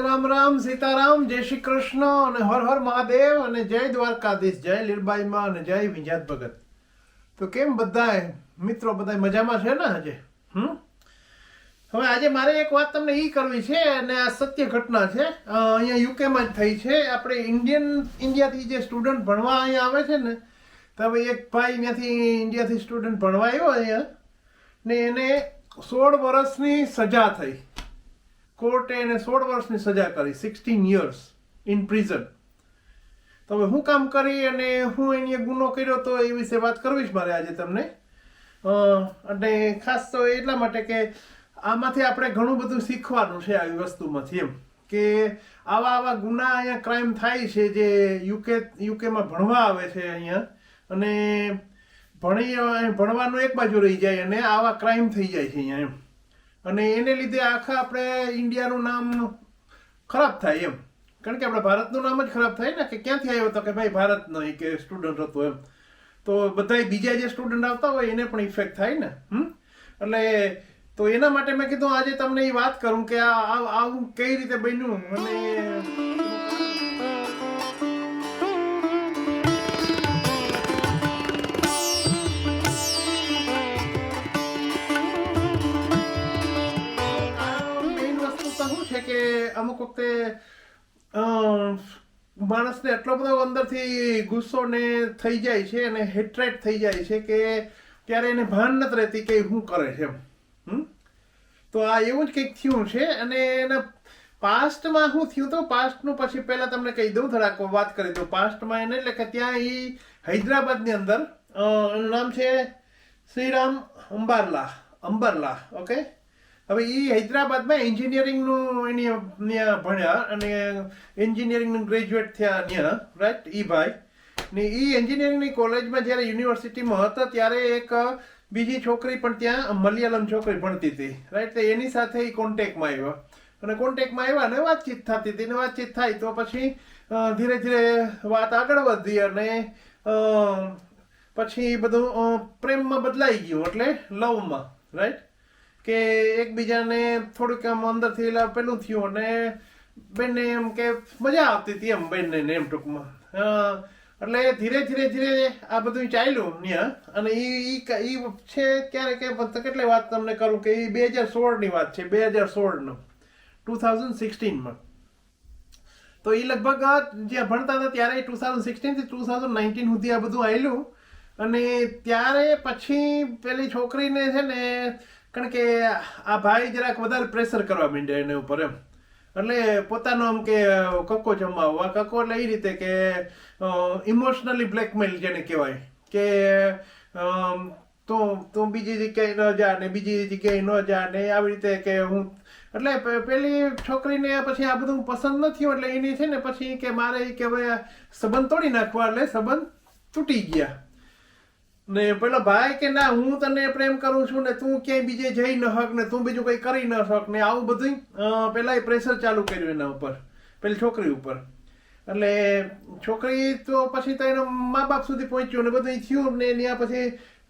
રામ રામ, સીતારામ, જય શ્રી કૃષ્ણ અને હર હર મહાદેવ અને જય દ્વારકાધીશ, જય લીરબાઈમાં અને જય વિંજાત ભગત. તો કેમ બધાય? મિત્રો બધાય મજામાં છે ને આજે? હમ? હવે આજે મારે એક વાત તમને એ કરવી છે અને આ સત્ય ઘટના છે. અહીંયા યુકેમાં જ થઈ છે. આપણે ઇન્ડિયન, ઇન્ડિયાથી જે સ્ટુડન્ટ ભણવા અહીંયા આવે છે ને, તો હવે એક ભાઈ ત્યાંથી ઇન્ડિયાથી સ્ટુડન્ટ ભણવા આવ્યો અહીંયા ને એને સોળ વર્ષની સજા થઈ. કોર્ટે એને સોળ વર્ષની સજા કરી સિક્સટીન યર્સ ઇન પ્રિઝન તો હવે હું કામ કરી અને હું એની ગુનો કર્યો તો એ વિશે વાત કરવી જ મારે આજે તમને. અને ખાસ તો એટલા માટે કે આમાંથી આપણે ઘણું બધું શીખવાનું છે આવી વસ્તુમાંથી એમ, કે આવા આવા ગુના અહીંયા ક્રાઇમ થાય છે જે યુકે યુકેમાં ભણવા આવે છે અહીંયા, અને ભણી, ભણવાનું એક બાજુ રહી જાય અને આવા ક્રાઇમ થઈ જાય છે અહીંયા એમ. અને એને લીધે આખા આપણે ઇન્ડિયાનું નામ ખરાબ થાય એમ. કારણ કે આપણે ભારતનું નામ જ ખરાબ થાય ને, કે ક્યાંથી આવ્યો હતો કે ભાઈ ભારત નહીં, કે સ્ટુડન્ટ હતો એમ. તો બધા બીજા જે સ્ટુડન્ટ આવતા હોય એને પણ ઇફેક્ટ થાય ને, હમ? એટલે તો એના માટે મેં કીધું, આજે તમને એ વાત કરું કે આ- આવું કઈ રીતે બન્યું? અને કે અમુક વખતે માણસને એટલો બધો અંદરથી ગુસ્સો ને થઈ જાય છે અને હેટ્રેટ થઈ જાય છે કે ત્યારે એને ભાન નથી રહેતી કે શું કરે છે એમ. તો આ એવું જ કંઈક થયું છે અને એના પાસ્ટમાં શું થયું તો પાસ્ટનું પછી પહેલા તમને કહી દઉં થોડાક વાત કરી દઉં. પાસ્ટમાં એને એટલે કે ત્યાં એ હૈદરાબાદની અંદર એનું નામ છે શ્રીરામ અંબારલા, અંબરલા, ઓકે? હવે એ હૈદરાબાદમાં એન્જિનિયરિંગનું એની ત્યાં ભણ્યા અને એન્જિનિયરિંગનું ગ્રેજ્યુએટ થયા ત્યાં રાઈટ એ ભાઈ. ને એ એન્જિનિયરિંગની કોલેજમાં જ્યારે યુનિવર્સિટીમાં હતા ત્યારે એક બીજી છોકરી પણ ત્યાં મલયાલમ છોકરી ભણતી હતી રાઈટ તો એની સાથે એ કોન્ટેક્ટમાં આવ્યા. અને કોન્ટેક્ટમાં આવ્યા અને વાતચીત થતી હતી. ને વાતચીત થાય તો પછી ધીરે ધીરે વાત આગળ વધી અને પછી પછી બધું પ્રેમમાં બદલાઈ ગયું, એટલે લવમાં રાઈટ કે એકબીજાને થોડુંક આમ અંદરથી એટલે પેલું થયું અને બેનને એમ કે મજા આવતી હતી એમ બેનને એમ ટૂંકમાં. એટલે ધીરે ધીરે ધીરે આ બધું ચાલ્યું ત્યાં અને એ ઈ છે ક્યારે કે કેટલી વાત તમને કરું કે એ બે હજાર સોળની વાત છે, બે હજાર સોળનો, ટુ થાઉઝન્ડ સિક્સટીનમાં. તો એ લગભગ જ્યાં ભણતા હતા ત્યારે ટુ થાઉઝન્ડ સિક્સટીનથી ટુ થાઉઝન્ડ નાઇન્ટીન સુધી આ બધું આવેલું અને ત્યારે પછી પેલી છોકરીને છે ને કારણ કે આ ભાઈ જરાક વધારે પ્રેશર કરવા માંડ્યા એને ઉપર એમ. એટલે પોતાનો આમ કે કક્કો જમાવવા કક્કો એટલે એ રીતે કે ઇમોશનલી બ્લેકમેલ જેને કહેવાય. કે તો, તું બીજી જગ્યાએ ન જા ને બીજી જગ્યાએ ન જા ને આવી રીતે કે હું એટલે પેલી છોકરીને પછી આ બધું પસંદ નથી એટલે એની છે ને પછી કે મારે કે ભાઈ સંબંધ તોડી નાખવા એટલે સંબંધ તૂટી ગયા. ને પેલો ભાઈ કે, ના, હું તને પ્રેમ કરું છું ને તું ક્યાંય બીજે જઈ ન હક ને તું બીજું કઈ કરી ન શક ને આવું બધું પેલા પ્રેશર ચાલુ કર્યું એના ઉપર, પેલી છોકરી ઉપર. એટલે છોકરી તો પછી તો એના મા બાપ સુધી પહોંચ્યું ને બધું થયું ને ત્યાં પછી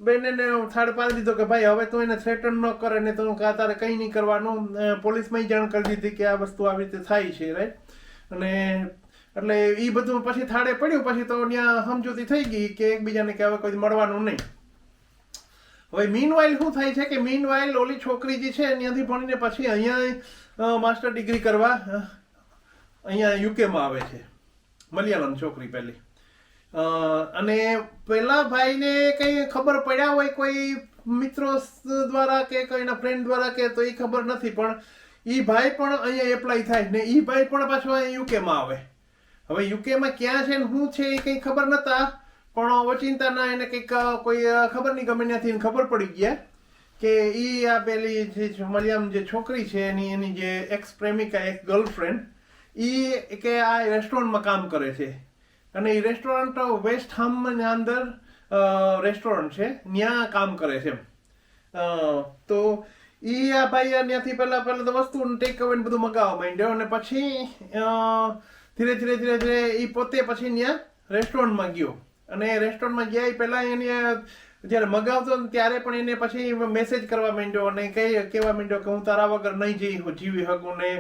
બેનને થાળ પાડી દીધો કે, ભાઈ, હવે તું એને થ્રેટન ન કરે ને તું કા તારે કંઈ નહીં કરવાનું. પોલીસમાં જાણ કરી દીધી કે આ વસ્તુ આવી રીતે થાય છે રાઈટ અને એટલે એ બધું પછી થાળે પડ્યું, પછી તો ત્યાં સમજૂતી થઈ ગઈ કે એકબીજાને કે હવે કોઈ મળવાનું નહીં. હવે મીન શું થાય છે કે મીન ઓલી છોકરી જે છે, ત્યાંથી ભણીને પછી અહીંયા માસ્ટર ડિગ્રી કરવા અહીંયા યુકેમાં આવે છે, મલયાલમ છોકરી પહેલી અને પેલા ભાઈને કંઈ ખબર પડ્યા હોય કોઈ મિત્રો દ્વારા કે કોઈના ફ્રેન્ડ દ્વારા કે તો એ ખબર નથી, પણ એ ભાઈ પણ અહીંયા એપ્લાય થાય ને એ ભાઈ પણ પાછો અહીંયા યુકેમાં આવે. હવે યુકેમાં ક્યાં છે ને શું છે એ કંઈ ખબર નતા. પણ ઓચિંતાના એને કંઈક કોઈ ખબર નહીં ગમે ત્યાંથી ખબર પડી ગયા. કે એ આ પેલી જે મલયામ જે છોકરી છે એની એની જે એક્સ પ્રેમિકા એક્સ ગર્લફ્રેન્ડ એ કે આ રેસ્ટોરન્ટમાં કામ કરે છે. અને એ રેસ્ટોરન્ટ વેસ્ટ હામની અંદર રેસ્ટોરન્ટ છે. ત્યાં કામ કરે છે અ, તો એ આ ભાઈ ત્યાંથી પહેલાં પહેલાં તો વસ્તુ ટેક અવે બધું મગાવવા માંડ્યો. અને પછી ધીરે ધીરે ધીરે ધીરે એ પોતે પછી ત્યાં રેસ્ટોરન્ટમાં ગયો. અને રેસ્ટોરન્ટમાં ગયા એ પહેલાં એને જ્યારે મગાવતો ને ત્યારે પણ એને પછી મેસેજ કરવા માંડ્યો અને કહે, કહેવા માંડ્યો કે હું તારા વગર નહીં જઈ જીવી શકું ને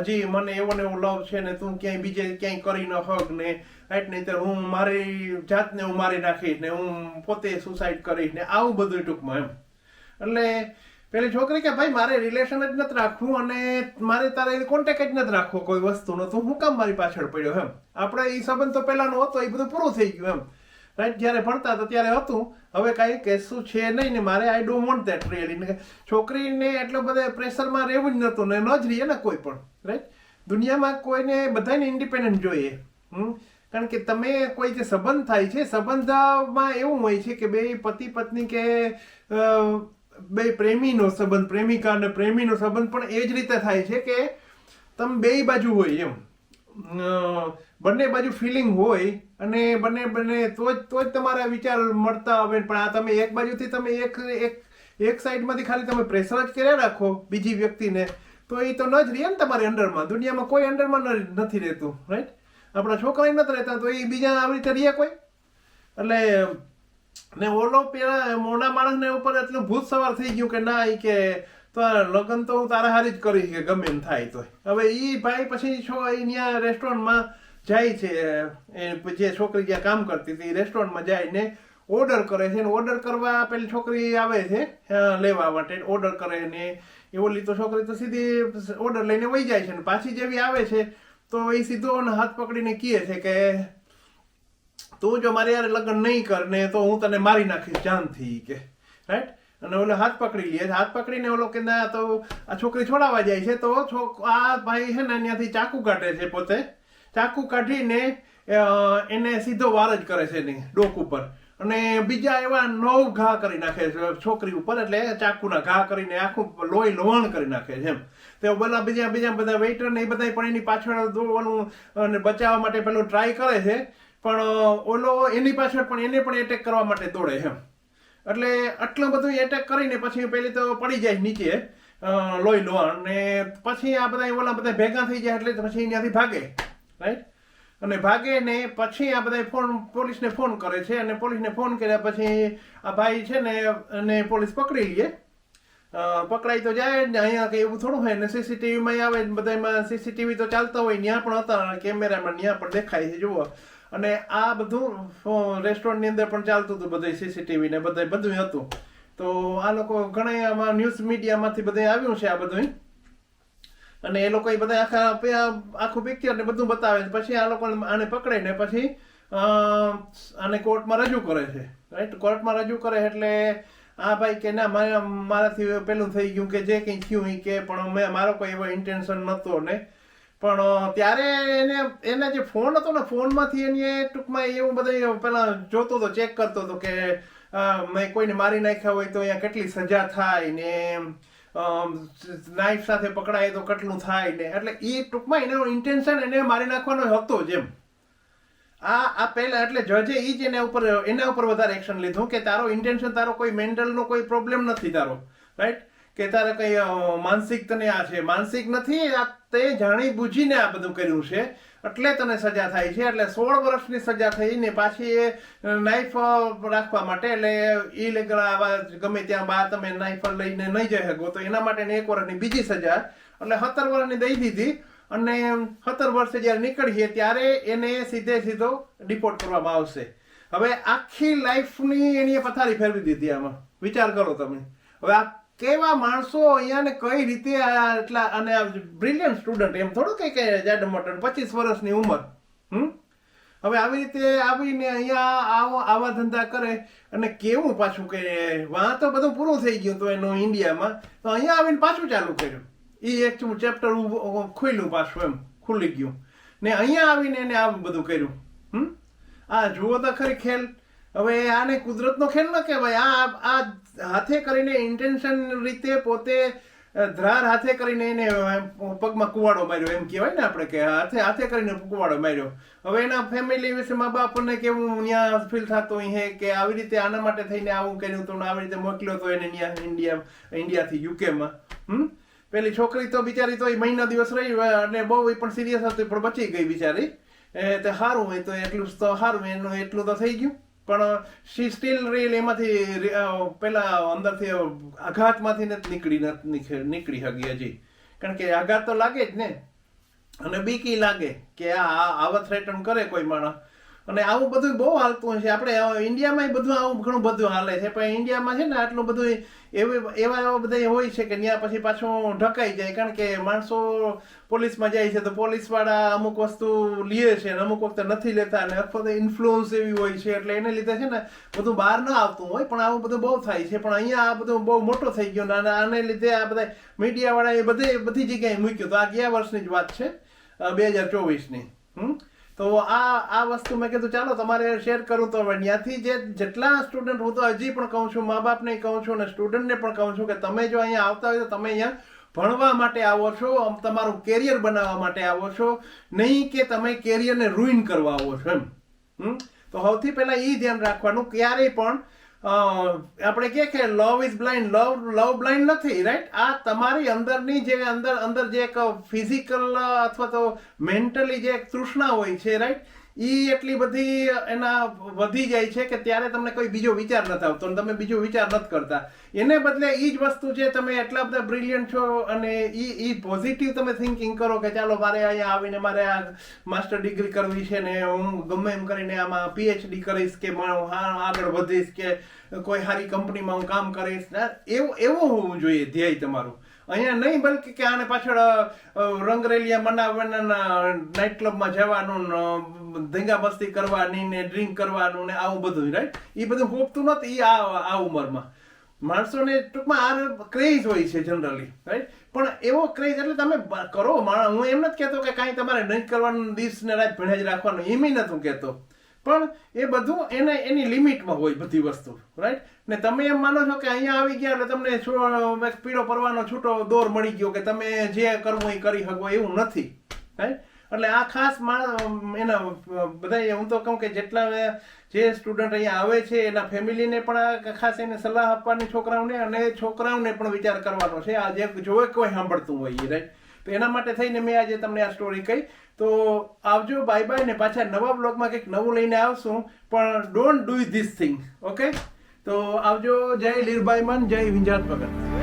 હજી મને એવો ને એવો લવ છે ને તું ક્યાંય બીજે ક્યાંય કરી ન હક ને રાઈટ નહીં હું મારી જાતને હું મારી નાખીશ ને હું પોતે સુસાઇડ કરીશ ને આવું બધું ટૂંકમાં એમ. એટલે પેલી છોકરી કે, ભાઈ, મારે રિલેશન જ નથી રાખવું અને મારે તારે કોન્ટેક જ નથી રાખવો કોઈ વસ્તુનો. તો હું કામ મારી પાછળ પડ્યો એમ. આપણે એ સંબંધ તો પહેલાંનો હતો એ બધું પૂરું થઈ ગયું એમ. રાઈટ જ્યારે ભણતા હતા ત્યારે હતું. હવે કાંઈ કહેશું છે નહીં ને મારે I don't want that really ને છોકરીને એટલો બધો પ્રેશરમાં રહેવું જ નહોતું ને ન જ રહીએ ને કોઈ પણ. રાઈટ દુનિયામાં કોઈને બધાને ઇન્ડિપેન્ડન્ટ જોઈએ. કારણ કે તમે કોઈ જે સંબંધ થાય છે, સંબંધમાં એવું હોય છે કે બે પતિ પત્ની કે બે પ્રેમીનો સંબંધ, પ્રેમિકા અને પ્રેમીનો સંબંધ પણ એ જ રીતે થાય છે કે તમે બે બાજુ હોય એમ. બંને બાજુ ફિલિંગ હોય અને બંને બંને તો જ તો જ તમારા વિચાર મળતા આવે પણ આ તમે એક બાજુથી તમે એક એક એક સાઈડમાંથી ખાલી તમે પ્રેશર જ કર્યા રાખો બીજી વ્યક્તિને, તો એ તો ન જ રહે ને તમારી અંડરમાં. દુનિયામાં કોઈ અંડરમાં નથી રહેતું રાઈટ આપણા છોકરા નથી રહેતા તો એ બીજા આવી રીતે રહે કોઈ? એટલે ને ઓલો પેલા મોટા માણસને ઉપર એટલું ભૂત સવાર થઈ ગયું કે ના એ કે તો લગ્ન તો હું તારા હારી જ કરીશ કે ગમે એમ થાય તો હવે એ ભાઈ પછી છો અહીંયા રેસ્ટોરન્ટમાં જાય છે, એ જે છોકરી જ્યાં કામ કરતી હતી રેસ્ટોરન્ટમાં જાય ને ઓર્ડર કરે છે ને ઓર્ડર કરવા પેલી છોકરી આવે છે લેવા માટે ઓર્ડર કરે ને એ ઓલી તો છોકરી તો સીધી ઓર્ડર લઈને વહી જાય છે ને પાછી જેવી આવે છે, તો એ સીધો હાથ પકડીને કહે છે કે તું જો મારી યાર લગ્ન નહીં કર ને તો હું તને મારી નાખીશ જાનથી કે રાઈટ અને ઓલો હાથ પકડી લે. હાથ પકડીને ઓલો કે ના, તો આ છોકરી છોડાવવા જાય છે, તો આ ભાઈ છે ને ત્યાંથી ચાકુ કાઢે છે પોતે. ચાકુ કાઢીને એને સીધો વાર જ કરે છે એની ડોક ઉપર. અને બીજા એવા નવ ઘા કરી નાખે છે, છોકરી ઉપર, એટલે ચાકુના ઘા કરીને આખું લોહી લોહણ કરી નાખે છે એમ. તે બધા બીજા બીજા બધા વેઇટર ને એ બધા પણ એની પાછળ દોડવાનું અને બચાવવા માટે પેલું ટ્રાય કરે છે. પણ ઓલો એની પાછળ પણ, એને પણ એટેક કરવા માટે દોડે એમ. એટલે આટલું બધું એટેક કરીને પછી પેલી તો પડી જાય નીચે લોહી લો અને પછી આ બધા ઓલા બધા ભેગા થઈ જાય એટલે પછી ત્યાંથી ભાગે રાઈટ અને ભાગે ને પછી આ બધા ફોન, પોલીસને ફોન કરે છે, અને પોલીસને ફોન કર્યા પછી આ ભાઈ છે ને અને પોલીસ પકડી લે. પકડાઈ તો જાય ને અહીંયા કંઈ એવું થોડું હોય ને સીસીટીવીમાં આવે બધામાં સીસીટીવી તો ચાલતા હોય ત્યાં પણ હતા કેમેરામાં ત્યાં પણ દેખાય છે, જુઓ. અને આ બધું રેસ્ટોરન્ટની અંદર પણ ચાલતું હતું બધું સીસીટીવી ને બધું બધું હતું. તો આ લોકો ઘણા આમાં ન્યૂઝ મીડિયામાંથી બધે આવ્યું છે આ બધું અને એ લોકો બધા આખા આખું પિક્ચર ને બધું બતાવે છે. પછી આ લોકો આને પકડે ને પછી આને કોર્ટમાં રજૂ કરે છે. રાઈટ કોર્ટમાં રજૂ કરે એટલે, આ ભાઈ કે ના, મારા, મારાથી પેલું થઈ ગયું કે જે કંઈ થયું કે, પણ મેં મારો કોઈ એવો ઇન્ટેન્શન નહોતો ને પણ ત્યારે એને એને જે ફોન હતો ને ફોનમાંથી એની ટૂંકમાં એવું બધું પેલા જોતો હતો ચેક કરતો હતો કે મેં કોઈને મારી નાખ્યા હોય તો અહીંયા કેટલી સજા થાય ને નાઇફ સાથે પકડાય તો કેટલું થાય ને, એટલે એ ટૂંકમાં એનો ઇન્ટેન્શન એને મારી નાખવાનો હતો જ એમ. આ આ પહેલા, એટલે જજે એ જ એના ઉપર એના ઉપર વધારે એક્શન લીધું કે તારો ઇન્ટેન્શન તારો કોઈ મેન્ટલનો કોઈ પ્રોબ્લેમ નથી તારો રાઈટ કે તારે કઈ માનસિક તને આ છે. માનસિક નથી, આ તે જાણી બુજીને આ બધું કર્યું છે. એટલે તને સજા થાય છે. એટલે સોળ વર્ષની સજા થઈ ને પાછી એ નાઇફ રાખવા માટે, એટલે ઇલીગલ આવા ગમે ત્યાં બહાર તમે નાઇફ લઈને નહીં જઈ શકો, તો એના માટે એક વર્ષની બીજી સજા. એટલે સત્તર વર્ષની દઈ દીધી. અને સત્તર વર્ષે જ્યારે નીકળીએ ત્યારે એને સીધે સીધો ડિપોર્ટ કરવામાં આવશે. હવે આખી લાઈફની એની પથારી ફેરવી દીધી આમાં. વિચાર કરો તમે. હવે આ કેવા માણસો અહીંયાને કઈ રીતે આ એટલા અને બ્રિલિયન્ટ સ્ટુડન્ટ એમ થોડું કઈ કે જાડ મટન પચીસ વર્ષની ઉંમર. હમ? હવે આવી રીતે આવીને અહીંયા આવો, આવા ધંધા કરે અને કેવું પાછું કે વાં તો બધું પૂરું થઈ ગયું તો એનું ઇન્ડિયામાં, તો અહીંયા આવીને પાછું ચાલુ કર્યું. એ એક ચેપ્ટર ખુલ્યું પાછું એમ, ખુલી ગયું. ને અહીંયા આવીને એને આવું બધું કર્યું. હમ? આ જુઓ તો ખરી ખેલ હવે આને કુદરતનો ખેલ ન કહેવાય. આ આ હાથે કરીને ઇન્ટેન્શન રીતે પોતે ધ્રાર હાથે કરીને એને પગમાં કુવાડો માર્યો. એમ કહેવાય ને આપણે કે હાથે હાથે કરીને કુવાડો માર્યો. હવે એના ફેમિલી વિશે મા બાપને કેવું ત્યાં ફીલ થતું હોય કે આવી રીતે આના માટે થઈને આવું કર્યું હતું આવી રીતે મોકલ્યો તો એને ત્યાં ઇન્ડિયા ઇન્ડિયાથી યુકેમાં હમ? પેલી છોકરી તો બિચારી તો એ મહિના દિવસ રહી અને બહુ એ પણ સિરિયસ હતી પણ બચી ગઈ બિચારી. એ તે સારું હોય તો એટલું તો સારું એનું એટલું તો થઈ ગયું. પણ શી સ્ટીલ રીલ એમાંથી પેલા અંદરથી આઘાતમાંથી નથી નીકળી નીકળી- હકી હજી. કારણ કે આઘાત તો લાગે જ ને. અને બીકી લાગે કે આ- આવા થ્રેટન કરે કોઈ માણસ. અને આવું બધું બહુ હાલતું હોય છે આપણે ઇન્ડિયામાં બધું આવું ઘણું બધું હાલે છે. પણ ઇન્ડિયામાં છે ને આટલું બધું એવી, એવા બધા હોય છે કે ત્યાં પછી પાછું ઢકાઈ જાય. કારણ કે માણસો પોલીસમાં જાય છે તો પોલીસવાળા અમુક વસ્તુ લે છે અને અમુક વખતે નથી લેતા અને અથવા તો ઇન્ફ્લુઅન્સ એવી હોય છે. એટલે એને લીધે છે ને બધું બહાર ન આવતું હોય. પણ આવું બધું બહુ થાય છે. પણ અહીંયા આ બધું બહુ મોટો થઈ ગયો અને આને લીધે આ બધા મીડિયાવાળાએ બધે બધી જગ્યાએ મૂક્યું. તો આ ગયા વર્ષની જ વાત છે બે હજાર ચોવીસની. હમ? તો આ આ વસ્તુ મેં કીધું, ચાલો તમારે શેર કરું તો ત્યાંથી જે જેટલા સ્ટુડન્ટ હું તો હજી પણ કહું છું મા બાપને કહું છું અને સ્ટુડન્ટને પણ કહું છું કે તમે જો અહીંયા આવતા હોય તો તમે અહીંયા ભણવા માટે આવો છો, આમ તમારું કેરિયર બનાવવા માટે આવો છો, નહીં કે તમે કેરિયરને રૂઇન કરવા આવો છો એમ? તો સૌથી પહેલાં એ ધ્યાન રાખવાનું, ક્યારેય પણ આપણે કહે કે love is blind love love blind નથી રાઈટ આ તમારી અંદરની જે અંદર અંદર જે એક ફિઝિકલ અથવા તો મેન્ટલી જે એક તૃષ્ણા હોય છે રાઈટ ઈ એટલી બધી એના વધી જાય છે કે ત્યારે તમને કોઈ બીજો વિચાર નથી આવતો અને તમે બીજો વિચાર નથી કરતા. એને બદલે એ જ વસ્તુ છે, તમે એટલા બધા બ્રિલિયન્ટ છો અને એ ઈ પોઝિટિવ તમે થિંકિંગ કરો કે ચાલો મારે અહીંયા આવીને મારે આ માસ્ટર ડિગ્રી કરવી છે ને હું ગમે એમ કરીને આમાં પીએચડી કરીશ કે હું, આગળ વધીશ કે કોઈ સારી કંપનીમાં હું કામ કરીશ. ને, એવું એવું હોવું જોઈએ ધ્યેય તમારું. અહીંયા નહીં બલકે કે આને પાછળ રંગરેલિયા મનાવવાના નાઇટ ક્લબમાં જવાનું ધીંગા મસ્તી કરવાની ને ડ્રિંક કરવાનું ને આવું બધું રાઈટ એ બધું હોપતું નથી આ આ ઉંમરમાં. માણસોને ટૂંકમાં આ ક્રેઝ હોય છે જનરલી રાઈટ પણ એવો ક્રેઝ એટલે તમે કરો, માણસ, હું એમ નથી કહેતો કે કાંઈ તમારે નહીં કરવાનું દિવસ ને રાત ભેણે જ રાખવાનું, એમ નથી કહેતો. પણ એ બધું એને, એની લિમિટમાં હોય બધી વસ્તુ રાઈટ ને તમે એમ માનો છો કે અહીંયા આવી ગયા એટલે તમને પીળો પરવાનો છૂટો દોર મળી ગયો કે તમે જે કરવું એ કરી શકો, એવું નથી રાઈટ એટલે આ ખાસ એના બધા હું તો કહું કે જેટલા જે સ્ટુડન્ટ અહીંયા આવે છે, એના ફેમિલીને પણ ખાસ એને સલાહ આપવાની છોકરાઓને અને છોકરાઓને પણ વિચાર કરવાનો છે. આ જે જોવે કોઈ સાંભળતું હોય રાઈટ તો એના માટે થઈને મેં આજે તમને આ સ્ટોરી કહી. તો આવજો બાય બાય ને પાછા નવા બ્લોગમાં કંઈક નવું લઈને આવશું. પણ don't do this thing okay તો આવજો, જય લીરબાઈ મન જય વિંજાત ભગત.